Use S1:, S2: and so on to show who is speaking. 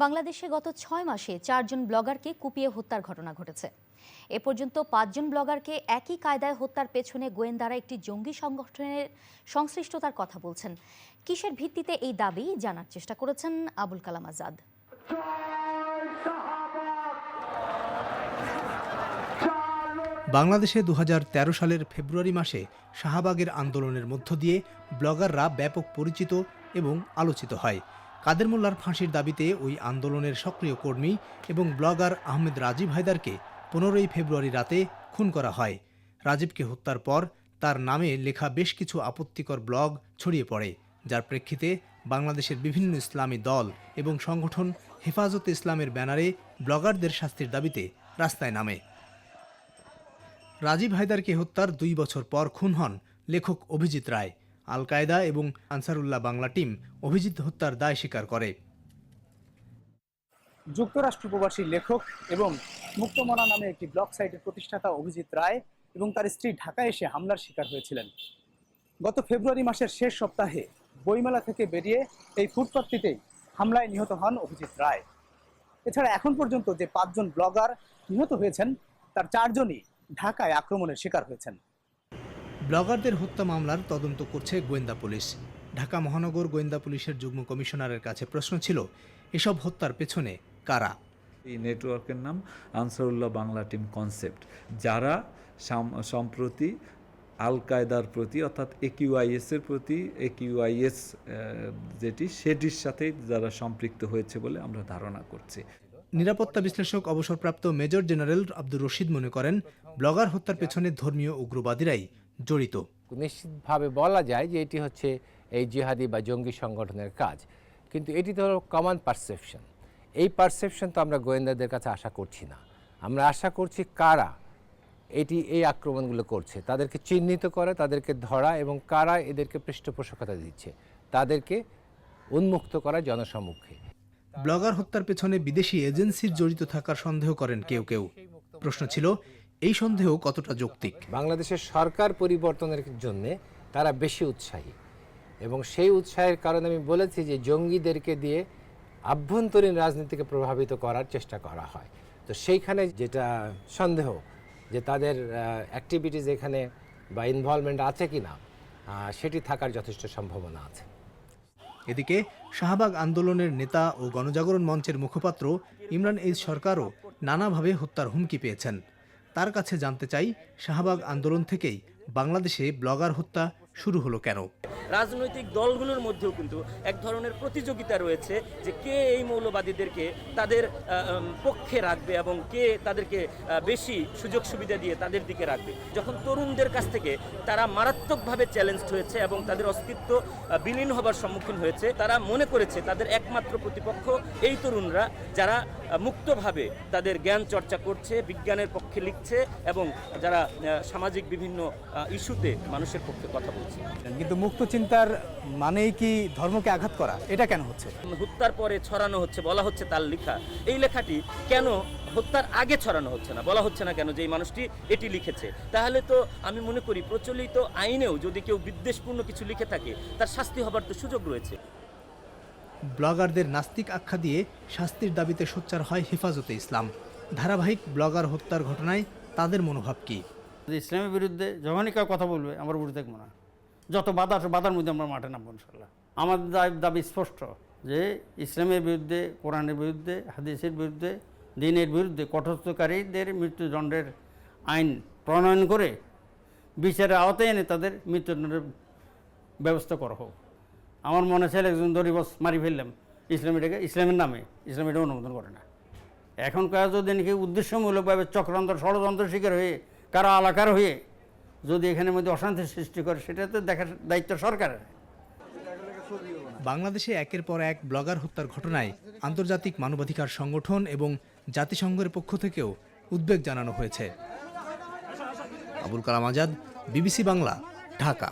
S1: বাংলাদেশে গত ছয় মাসে চারজন ব্লগারকে কুপিয়ে হত্যার ঘটনা ঘটেছে। এ পর্যন্ত পাঁচজন ব্লগারকে একই কায়দায় হত্যার পেছনে গোয়েন্দারা একটি জঙ্গি সংগঠনের সংশ্লিষ্টতার কথা বলছেন। কিসের ভিত্তিতে এই দাবি জানার চেষ্টা করেছেন আবুল কালাম আজাদ।
S2: বাংলাদেশে দু হাজার তেরো সালের ফেব্রুয়ারি মাসে শাহবাগের আন্দোলনের মধ্য দিয়ে ব্লগাররা ব্যাপক পরিচিত এবং আলোচিত হয়। কাদের মোল্লার ফাঁসির দাবিতে ওই আন্দোলনের সক্রিয় কর্মী এবং ব্লগার আহমেদ রাজীব হায়দারকে পনেরোই ফেব্রুয়ারি রাতে খুন করা হয়। রাজীবকে হত্যার পর তার নামে লেখা বেশ কিছু আপত্তিকর ব্লগ ছড়িয়ে পড়ে, যার প্রেক্ষিতে বাংলাদেশের বিভিন্ন ইসলামী দল এবং সংগঠন হেফাজতে ইসলামের ব্যানারে ব্লগারদের শাস্তির দাবিতে রাস্তায় নামে। রাজীব হায়দারকে হত্যার দুই বছর পর খুন হন লেখক অভিজিৎ রায়। আল কায়দা এবং আনসারুল্লাহ বাংলা টিম অভিজিৎ হত্যার দায় স্বীকার করে।
S3: যুক্তরাষ্ট্র প্রবাসী লেখক এবং মুক্তমনা নামে একটি ব্লগ সাইটের প্রতিষ্ঠাতা অভিজিৎ রায় এবং তার স্ত্রী ঢাকায় এসে হামলার শিকার হয়েছিলেন। গত ফেব্রুয়ারি মাসের শেষ সপ্তাহে বইমেলা থেকে বেরিয়ে এই ফুটপাথটিতেই হামলায় নিহত হন অভিজিৎ রায়। এছাড়া এখন পর্যন্ত যে পাঁচজন ব্লগার নিহত হয়েছেন, তার চারজনই ঢাকায় আক্রমণের শিকার হয়েছেন।
S2: ব্লগারদের হত্যা মামলার তদন্ত করছে গোয়েন্দা পুলিশ। ঢাকা মহানগর গোয়েন্দা পুলিশের যুগ্ম কমিশনারের কাছে প্রশ্ন ছিল এসব হত্যার পেছনে কারা?
S4: এই নেটওয়ার্কের নাম আনসারুল্লাহ বাংলা টিম কনসেপ্ট। যারা সম্প্রতি আল কায়দার প্রতি অর্থাৎ একিউআইএস এর প্রতি একিউআইএস যেটি সেটির সাথে যারা সম্পৃক্ত হয়েছে বলে আমরা ধারণা করছি।
S2: নিরাপত্তা বিশ্লেষক অবসরপ্রাপ্ত মেজর জেনারেল আব্দুর রশিদ মনে করেন ব্লগার হত্যার পেছনে ধর্মীয় উগ্রবাদীরাই জড়িত।
S5: নিশ্চিতভাবে বলা যায় যে এটি হচ্ছে এই জিহাদি বা জঙ্গি সংগঠনের কাজ। কিন্তু এটি তো হলো কমন পারসেপশন এই পারসেপশন তো আমরা গোয়েন্দাদের কাছে আশা করছি না। আমরা আশা করছি কারা এটি এই আক্রমণগুলো করছে। তাদেরকে চিহ্নিত করে তাদেরকে ধরা এবং কারা এদেরকে পৃষ্ঠপোষকতা দিচ্ছে তাদেরকে উন্মুক্ত করা জনসম্মুখে
S2: ব্লগার হত্যার পেছনে বিদেশি এজেন্সির জড়িত থাকার সন্দেহ করেন কেউ কেউ। প্রশ্ন ছিল এই সন্দেহ কতটা যৌক্তিক?
S5: বাংলাদেশের সরকার পরিবর্তনের জন্য তারা বেশি উৎসাহী এবং সেই উৎসাহের কারণে আমি বলেছি যে জঙ্গিদেরকে দিয়ে আভ্যন্তরীণ রাজনীতিকে প্রভাবিত করার চেষ্টা করা হয়। তো সেইখানে যেটা সন্দেহ যে তাদের অ্যাক্টিভিটিস এখানে বা ইনভলভমেন্ট আছে কি না সেটি থাকার যথেষ্ট সম্ভাবনা আছে।
S2: এদিকে শাহবাগ আন্দোলনের নেতা ও গণজাগরণ মঞ্চের মুখপাত্র ইমরান এইজ সরকারও নানাভাবে হত্যার হুমকি পেয়েছেন। তার কাছে জানতে চাই শাহবাগ আন্দোলন থেকেই বাংলাদেশে ব্লগার হত্যা শুরু হলো কেন?
S6: রাজনৈতিক দলগুলোর মধ্যেও কিন্তু এক ধরনের প্রতিযোগিতা রয়েছে যে কে এই মৌলবাদীদেরকে তাদের পক্ষে রাখবে এবং কে তাদেরকে বেশি সুযোগ সুবিধা দিয়ে তাদের দিকে রাখবে। যখন তরুণদের কাছ থেকে তারা মারাত্মকভাবে চ্যালেঞ্জড হয়েছে এবং তাদের অস্তিত্ব বিলীন হবার সম্মুখীন হয়েছে, তারা মনে করেছে তাদের একমাত্র প্রতিপক্ষ এই তরুণরা যারা মুক্তভাবে তাদের জ্ঞান চর্চা করছে, বিজ্ঞানের পক্ষে লিখছে এবং যারা সামাজিক বিভিন্ন ইস্যুতে মানুষের পক্ষে কথা বলছে।
S3: কিন্তু মুক্ত চিন্তার মানেই কি ধর্মকে আঘাত করা? এটা কেন হচ্ছে?
S6: হত্যার পরে ছড়ানো হচ্ছে বলা হচ্ছে তার লেখা। এই লেখাটি কেন হত্যার আগে ছড়ানো হচ্ছে না? বলা হচ্ছে না কেন যে এই মানুষটি এটি লিখেছে? তাহলে তো আমি মনে করি প্রচলিত আইনেও যদি কেউ বিদ্বেষপূর্ণ কিছু লিখে থাকে তার শাস্তি হবার তো সুযোগ রয়েছে।
S2: ব্লগারদের নাস্তিক আখ্যা দিয়ে শাস্তির দাবিতে সোচ্চার হয় হেফাজতে ইসলাম। ধারাবাহিক ব্লগার হত্যার ঘটনায় তাদের মনোভাব কী?
S7: ইসলামের বিরুদ্ধে যখনই কেউ কথা বলবে আমার বিরুদ্ধে দেখব না। যত বাধা আছে, বাধার মধ্যে আমরা মাঠে নামবো ইনশাল্লাহ আমাদের দাবি- স্পষ্ট যে ইসলামের বিরুদ্ধে, কোরআনের বিরুদ্ধে, হাদিসের বিরুদ্ধে, দিনের বিরুদ্ধে কঠোরকারীদের মৃত্যুদণ্ডের আইন প্রণয়ন করে বিচারের আওতায় এনে তাদের মৃত্যুদণ্ডের ব্যবস্থা করা হোক। আমার মনে ছিল একজন দরিবস মারি ফেললাম, ইসলাম এটাকে ইসলামের নামে, ইসলাম এটা অনুমোদন করে না। এখন কাজ যদি নাকি উদ্দেশ্যমূলকভাবে চক্রান্ত ষড়যন্ত্র শিকার হয়ে, কারও আলাকার হয়ে যদি এখানের মধ্যে অশান্তির সৃষ্টি করে, সেটা তো দেখার দায়িত্ব সরকারের।
S2: বাংলাদেশে একের পর এক ব্লগার হত্যার ঘটনায় আন্তর্জাতিক মানবাধিকার সংগঠন এবং জাতিসংঘের পক্ষ থেকেও উদ্বেগ জানানো হয়েছে। আবুল কালাম আজাদ, বিবিসি বাংলা, ঢাকা।